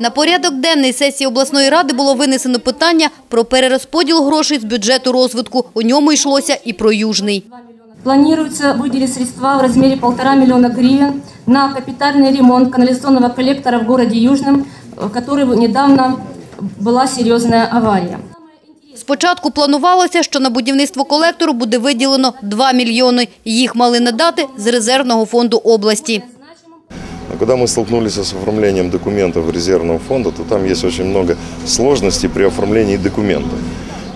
На порядок денний сесії обласної ради було винесено питання про перерозподіл грошей з бюджету розвитку. У ньому йшлося і про Южний. Планируется выделить средства в размере полтора миллиона гривен на капитальный ремонт канализационного коллектора в городе Южном, в который недавно была серьезная авария. Спочатку планувалося, що на будівництво колектору буде виділено 2 мільйони. Їх мали надати з резервного фонду області. Но когда мы столкнулись с оформлением документов резервного фонда, то там есть очень много сложностей при оформлении документов.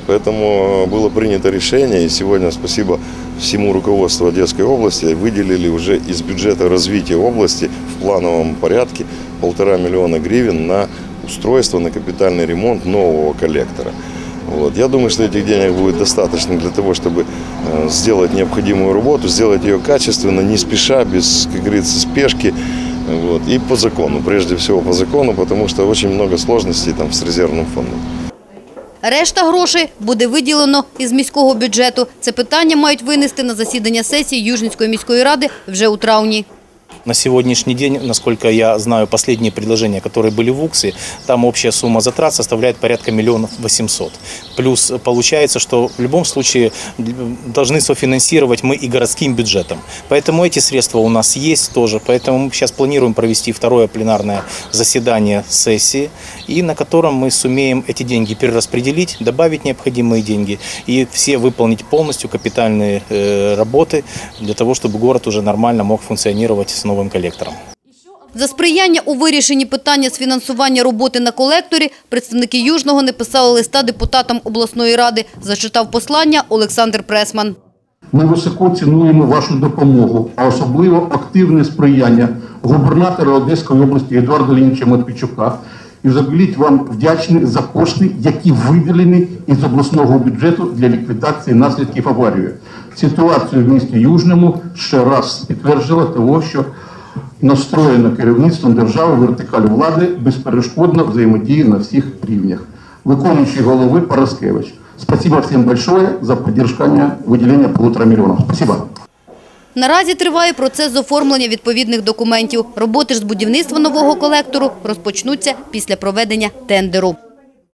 Поэтому э, было принято решение, и сегодня спасибо всему руководству Одесской области, выделили уже из бюджета развития области в плановом порядке полтора миллиона гривен на устройство, на капитальный ремонт нового коллектора. Вот. Я думаю, что этих денег будет достаточно для того, чтобы э, сделать необходимую работу, сделать ее качественно, не спеша, без, как говорится, спешки. Вот. И по закону, прежде всего по закону, потому что очень много сложностей там с резервным фондом. Решта грошей буде виділено із міського бюджету. Це питання мають винести на засідання сесії Южницької міської ради вже у травні. На сегодняшний день, насколько я знаю, последние предложения, которые были в УКСе, там общая сумма затрат составляет порядка миллионов восемьсот. Плюс получается, что в любом случае должны софинансировать мы и городским бюджетом. Поэтому эти средства у нас есть тоже. Поэтому мы сейчас планируем провести второе пленарное заседание сессии, и на котором мы сумеем эти деньги перераспределить, добавить необходимые деньги и все выполнить полностью капитальные э, работы для того, чтобы город уже нормально мог функционировать с новым коллектором. За сприяння у вирішенні питання з фінансування роботи на колекторі представники Южного не писали листа депутатам обласної ради. Зачитав послання Олександр Пресман. Ми високо цінуємо вашу допомогу, а особливо активне сприяння губернатора Одеської області Едуарда Лінча Матвійчука. І взагалі вам вдячні за кошти, які виділені із обласного бюджету для ліквідації наслідків аварії. Ситуацію в місті Южному ще раз підтверджила того, що настроєно керівництвом держави вертикаль влади безперешкодно взаємодіє на всіх рівнях. Виконуючий голови Параскевич. Спасибо всім большое за поддержание виділення полутора мільйонів. Спасибо. Наразі триває процес оформлення відповідних документів. Роботи ж з будівництва нового колектору розпочнуться після проведення тендеру.